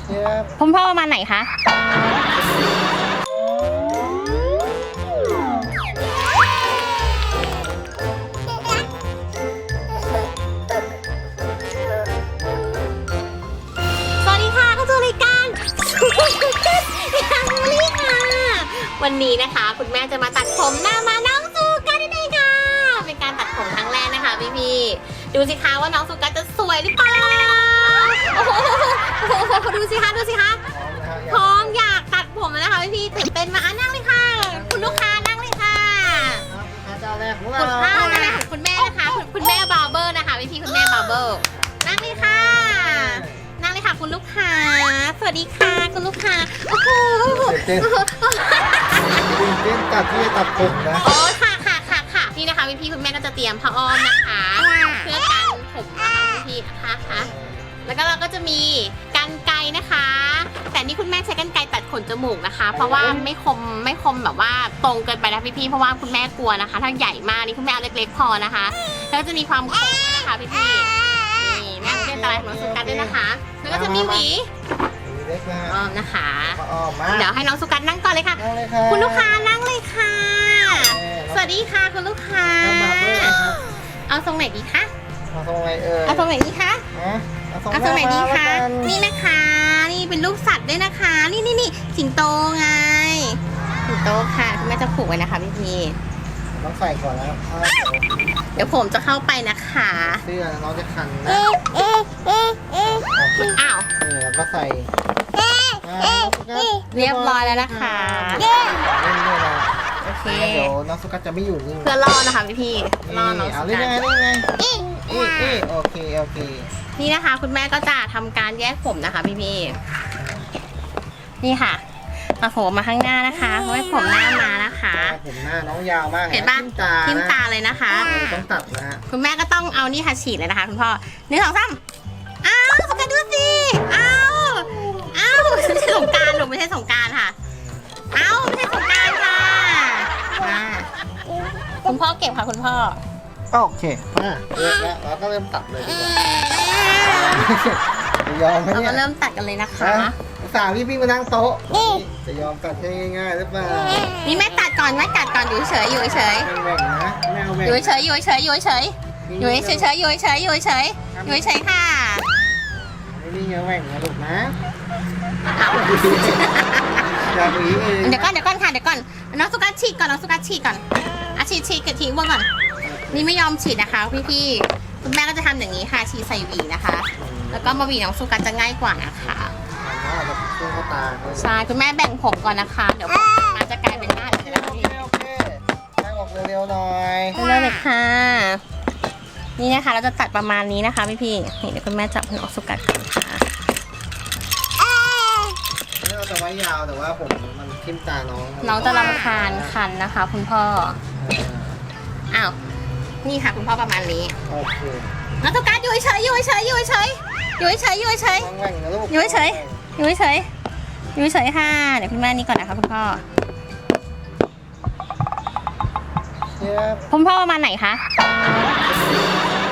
เชียบคุณพ่อประมาณไหนคะ สวัสดีค่ะเข้าสู่รายการ ยังลี่ค่ะ วันนี้นะคะ คุณแม่จะมาตัดผมหน้ามาน้องสุกันนั่นเองค่ะ เป็นการตัดผมครั้งแรกนะคะพี่พี่ๆดูสิคะว่าน้องสุกันจะสวยหรือเปล่า โอ้โหโอ้โหดูสิคะดูสิคะพร้อมอยากตัดผมแล้วนะคะพี่พี่ตื่นเต้นมากอะนั่งเลยค่ะ คุณลูกค้านั่งเลยค่ะเจ้าแรกของคุเราณข้าวนะคะคุณแม่นะคะคุณคุณแม่บาร์เบอร์นะคะพี่พี่คุณแม่บาร์เบอร์นั่งเลยค่ะ นั่งเลยค่ะคุณลูกค้า สวัสดีค่ะคุณลูกค้าโอ้โหตื่นเต้นจิ้นตัดที่จะตัดผมนะโอ้ค่ะค่ะค่ะค่ะนี่นะคะพี่พี่คุณแม่ก็จะเตรียมผ้าอ้อมนะคะ เพื่อกันผมนะคะพี่พี่ๆค่ะค่ะ แล้วก็เราก็จะมีกันไกรนะคะ แต่นี่คุณแม่ใช้กันไกรตัดขนจมูกนะคะ เพราะว่าไม่คมไม่คมแบบว่าตรงเกินไปนะพี่ๆเพราะว่าคุณแม่กลัวนะคะ ถ้าใหญ่มากนี่คุณแม่เอาเล็กๆพอนะคะ แล้วก็จะมีความคมนะคะพี่ๆนี่แม่เรียนตารางของน้องสุกัสด้วยนะคะ แล้วก็จะมีหวีมีเล็กนะอ้อมนะคะก็อ้อมมาเดี๋ยวให้น้องสุกัสนั่งก่อนเลยค่ะ นั่งเลยค่ะคุณลูกค้านั่งเลยค่ะ สวัสดีค่ะคุณลูกค้าทำบาร์เบอร์นะครับเอาทรงไหนดีคะ เอาทรงอะไรเอ่ยเอาทรงไหนดีคะฮะ เอาทรงเอาตรงไหนดีคะาแล้วกันี่นะคะ นี่เป็นรูปสัตว์ด้วยนะคะ นี่นี่นี่สิงโตไง สิงโตค่ะคุณแม่จะผูกไว้นะคะพี่พีต้องใส่ก่อนแล้วเอาเดี๋ยวผมจะเข้าไปนะคะเสื้อน้องจะคันนะอ้าวเออแล้วก็ใส่อ่าน้องสุกัสเรียบร้อยแล้วนะคะเล่นด้วยนะโอเคเดี๋ยวน้องสุกัสจะไม่อยู่นิ่งเพื่อล่อนะคะพี่พีล่อน้องเอาสุเล่นกัยังไงสเล่นยังไงเอ๊ะเอ๊ะโอเคโอเค นี่นะคะ คุณแม่ก็จะทำการแยกผมนะคะพี่พีนี่ค่ะเอาผมมาข้างหน้านะคะเพราะว่าผมหน้ามานะคะผมหน้าน้องยาวมากเห็นปะทิ่มตาทิ่มนะตาเลยนะคะเออต้องตัดนะฮะคุณแม่ก็ต้องเอานี่ค่ะฉีดเลยนะคะคุณพ่อหนึ่งสองสามอ้าวสงกรารดูสิอ้าวอ้าวไม่ใช่สงกรารหนูไม่ใช่สงกรารค่ะอ้าวไม่ใช่สงกรารค่ะมาคุณพ่อเก็บค่ะคุณพ่อโอเคอะเริ่มแล้วเราก็เริ่มตัดเลยดีกว่า จะยอมไหมเราเนี่ก็ยเริ่มตัดกันเลยนะคะ ฮะสาวพี่พี่มานั่งโต๊ะจะยอมตัดให้ง่ายๆหรือเปล่านี่แม่ตัดก่อนแม่ตัดก่อนอยู่เฉยๆอยู่เฉยไม่แหว่งนะไม่เอาแหๆว่งอยู่เฉยๆอยู่เฉยๆอยู่เฉยๆอยู่เฉยๆอยู่เฉยๆอยู่เฉยๆอยู่เฉยๆค่ะไม่นี่อย่าแหว่งนะลูกนะอ้าวอย่าหวีเองเดี๋ยวก่อนเดี๋ยวก่อนค่ะเดี๋ยวก่อนน้องสุกัสฉีดก่อนน้องสุกัสฉีดก่อนอะฉีดฉีดกับทิ้งไว้ก่อน นี่ไม่ยอมฉีดนะคะพี่พี่ๆ คุณแม่ก็จะทำอย่างนี้ค่ะฉีดใส่หวีนะคะ แล้วก็มาหวีน้องสุกัสจะง่ายกว่านะคะเอาแบบช่วงเข้าตาเขาใช่คุณแม่แบ่งผมก่อนนะคะ เดี๋ยวผมมันจะกลายเป็นหน้าอื่นแล้วโอพี่เคโอเคนั่งออกเร็วๆหน่อยเริ่มเลยค่ะ นี่นะคะเราจะตัดประมาณนี้นะคะพี่พี่ๆนี่เดี๋ยวคุณแม่จับน้องสุกัสก่อนค่ะนี่เราจะไว้ยาวแต่ว่าผมมันทิ่มตาน้องน้องจะรำคาญคันนะคะ คุณพ่อ อ้าว นี่ค่ะคุณพ่อประมาณนี้โอเคน้องสุกัสอยู่เฉยๆอยู่เฉยๆอยู่เฉยๆอยู่เฉยๆอยู่เฉยๆน้องแหว่งนะลูกอยู่เฉยอยู่เฉยๆอยู่เฉยๆค่ะ เดี๋ยวคุณแม่นี่ก่อนนะคะคุณพ่อเชียบคุณพ่อประมาณไหนคะ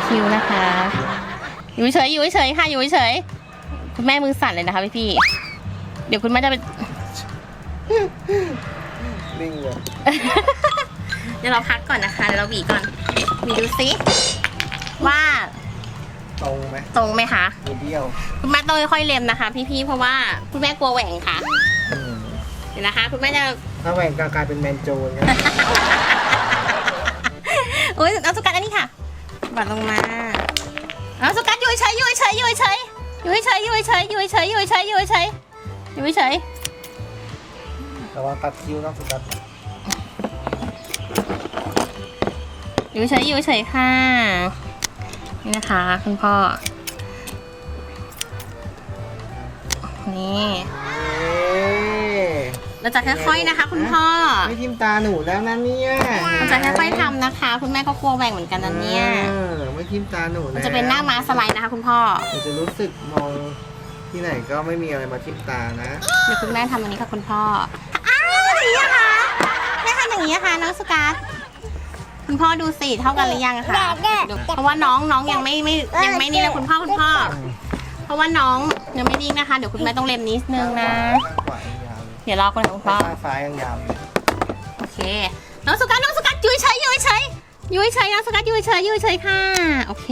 คิวนะคะ อยู่เฉยอยู่เฉยค่ะ อยู่เฉยคุณแม่มือสั่นเลยนะคะพี่พี่ๆเดี๋ยวคุณแม่จะเป็น นิ่งเลย เดี๋ยวเราพักก่อนนะคะเดี๋ยวเราบีก่อน บีดูซิว่าตรงไหมตรงไหมคะมีเดียวคุณแม่ต้องค่อยๆเล็มนะคะ พี่ๆ เพราะว่าคุณแม่กลัวแหว่งค่ะอืมเดี๋ยวนะคะ คุณแม่จะ ถ้าแหว่งก็กลายเป็นแมนโจนครับโอ้ยเอาสุกัดอันนี้ค่ะบัดลงมาเอาสุกัดอยู่เฉยอยู่เฉยอยู่เฉยอยู่เฉยอยู่เฉยอยู่เฉยอยู่เฉยอยู่เฉยอยู่เฉยระวังตัดคิ้วน้องสุกัส อยู่เฉยอยู่เฉยค่ะ นี่นะคะ คุณพ่อ นี่เอ๊ะเราจะค่อยๆนะคะ คุณพ่อ ไม่ทิ่มตาหนูแล้วนะเนี่ยเราจะค่อยๆทำนะคะ คุณแม่ก็กลัวแหว่งเหมือนกันนะเนี่ยออไม่ทิ่มตาหนูมันนะจะเป็นหน้าม้าสไลด์นะคะ คุณพ่อหนูจะรู้สึกมองที่ไหนก็ไม่มีอะไรมาทิ่มตานะเดี๋ยวคุณแม่ทำอันนี้ค่ะคุณพ่ออ้าวอย่างนี้นะคะแม่ทำอย่างนี้นะคะน้องสุกัส คุณพ่อดูสิเท่ากันหรือยังคะดูเพราะว่าน้องน้องยังไม่ไม่ยังไม่นี่เลยคุณพ่อคุณพ่อ เพราะว่าน้องยังไม่นิ่งนะคะ เดี๋ยวคุณแม่ต้องเล็มนิดนึงนะขวายังยาวเดี๋ยวรอก่อนนะคุณพ่อข้างซ้ายยังยาวอยู่โอเค น้องสุกัสน้องสุกัสอยุ่ยเฉยอยุ่ยเฉยอยุ่ยเฉยน้องสุกัสอยุ่ยเฉยอยุ่ยเฉยค่ะ โอเค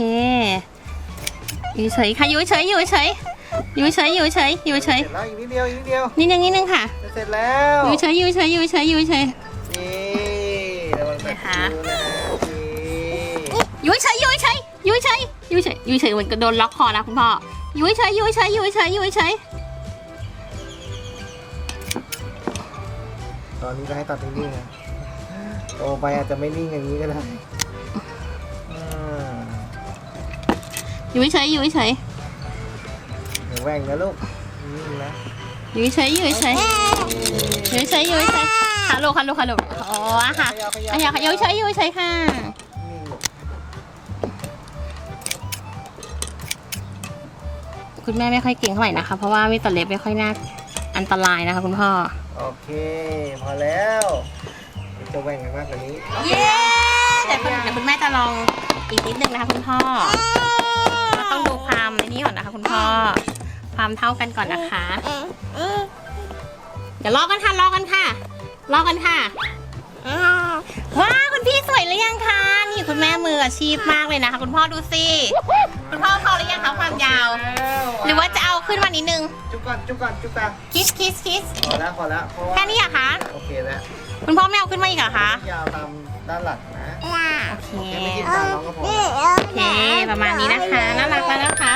อยุ่ยเฉยค่ะอยุ่ยเฉยอยุ่ยเฉยอยุ่ยเฉยอยุ่ยเฉยอยุ่ยเฉยเสร็จแล้วอีกนิดเดียวอีกนิดเดียวนิดนึงนิดนึงค่ะจะเสร็จแล้วอยุ่ยเฉยอยุ่ยเฉยอยุ่ยเฉยอยุ่ยเฉยนี่ระวังแบบนะคะดูนะฮะนี่อ ยุ่ยเฉยอยุ่ยเฉยอยุ่ยเฉยอยุ่ยเฉยอยุ่ยเฉยเหมือนกับโดนล็อกคอนะคุณพ่ออยุ่ยเฉยอยุ่ยเฉยอยุ่ยเฉยอยุ่ยเฉยตอนนี้ก็ให้ตัดนิ่งๆนะโตไปอาจจะไม่นิ่งอย่างนี้ก็ได้อ่าอยุ่ยเฉยอยุ่ยเฉยเดี๋ยวแหว่งนะลูกนิ่งนะอยุ่ยเฉยอยุ่ยเฉยอยุ่ยเฉยอยุ่ยเฉยฮัลโหลฮัลโหลฮัลโหลอ๋อค่ะขยับขยับ อะอยากอยุ่ยเฉยอยุ่ยเฉยค่ะ คุณแม่ไม่ค่อยเก่งเท่าไหร่นะคะ เพราะว่ามีดตัดเล็บไม่ค่อยน่าอันตรายนะคะ คุณพ่อ โอเค พอแล้วจะแหว่งกันมากกว่านี้ เย้แต่คุณเดี๋ยวคุณแม่จะลองอีกนิดนึงนะคะ คุณพ่อเราต้องดูความในนี้ก่อนนะคะ คุณพ่อ ความเท่ากันก่อนนะคะ เดี๋ยวรอกันค่ะรอกันค่ะรอกันค่ะ ว้าวคุณพี่สวยหรือยังคะนี่คุณแม่มืออาชีพมากเลยนะคะ คุณพ่อดูสิคุณพ่อพอหรือยังคะความยาว หรือว่าจะเอาขึ้นมานิดนึงจุกก่อนจุกก่อนจุกตาคิสคิสคิสพอแล้วพอแล้วเพราะว่าแค่นี้เหรอะคะโอเคแล้วคุณพ่อไม่เอาขึ้นมาอีกเหรอคะยาวตามด้านหลังนะโอเคแค่ไม่กินตามน้องก็พอโอเค ประมาณนี้นะคะน่ารักแล้วนะคะ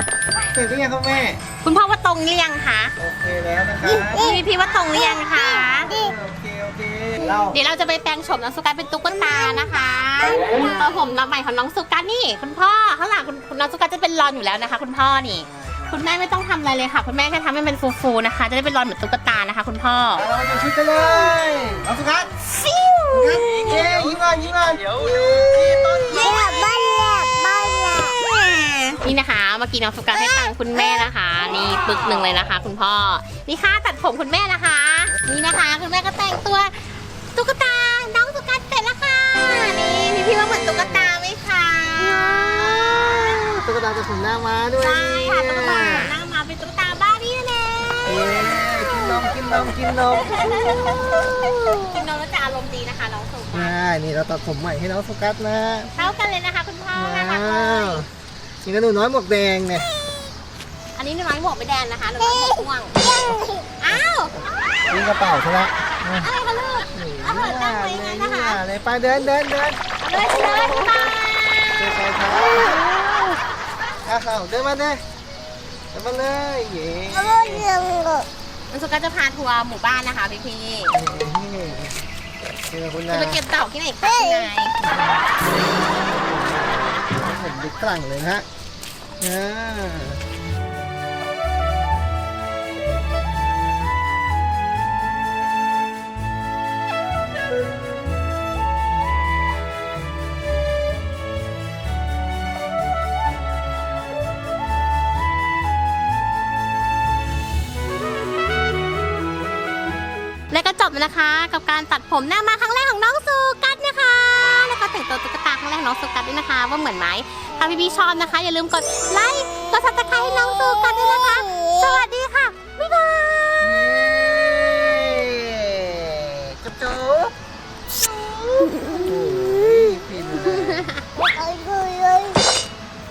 เสร็จหรือยังครับแม่คุณพ่อว่าตรงหรือยังคะโอเคแล้วนะคะพี่พี่ว่าตรงหรือยังคะโอเคโอ เคเราเดี๋ยวเราจะไปแปลงโฉมน้องสุกัสเป็นตุ๊กตานะคะตัวผมน้องใหม่ของน้องสุกัสนี่ คุณพ่อข้างหลังคุณคุณน้องสุกัสจะเป็นรอนอยู่แล้วนะคะ คุณพ่อนี่ คุณแม่ไม่ต้องทำอะไรเลยค่ะ คุณแม่แค่ทำให้มันฟูๆนะคะ จะได้เป็นรอนเหมือนตุ๊กตานะคะ คุณพ่อเราจะชุดกันเลยเอาสุกัสฟิวเย้ยิ้มก่อนยิ้มก่อนเดี๋ยวเดี๋ยวที่ต้น นี่นะคะ เมื่อกี้น้องสุกัสให้ตังค์คุณแม่นะคะ นี่ปึกหนึ่งเลยนะคะ คุณพ่อ นี่ค่าตัดผมคุณแม่นะคะ นี่นะคะ คุณแม่ก็แต่งตัวตุ๊กตา น้องสุกัสเสร็จแล้วค่ะ นี่พี่พี่ว่าเหมือนตุ๊กตาไหมคะ ตุ๊กตาจะผมหน้าม้าด้วยใช่ค่ะตุ๊กตาหน้ามาเป็นตุ๊กตาบ้าร์บี้นั่นเองเย้กินนมกินนมกินนมกินนมแล้วจะอารมณ์ดีนะคะน้องสุกัสใช่นี่เราตัดผมใหม่ให้น้องโฟกัสนะเท่ากันเลยนะคะ คุณพ่อว้านะคะว นี่ก็หนูน้อยหมวกแดงเนี่ยอันนี้หนูน้อยหมวกไม่แดงนะคะหนูน้อยหมวกม่วงอ้าวนี่กระเป๋าใช่ไหมอะไรคะลูกเอาเถอะตั้งไว้อย่างนั้นนะคะเลยไปเดินเดินเดินเอาเลยเลยไปเดินไปครับอ้าวเดินมาเลยเดินมาเลยเย้น้องสุกัสจะพาทัวร์หมู่บ้านนะคะพี่พี่เจอคุณๆนาจะไปเก็บดอกที่ไหนคะคุณนาย ผมดิกลั่งเลยนะฮะอ่าและก็จบแล้วนะคะ กับการตัดผมหน้ามาครั้งแรกของน้องสุกัสน แต่งตัวตุ๊กตาครั้งแรกน้องสุกัสด้วยนะคะ ว่าเหมือนไหมถ้าพี่พี่ๆชอบนะคะ อย่าลืมกดไลค์กดซับสไครต์ให้น้องสุกัสด้วยนะคะ สวัสดีค่ะ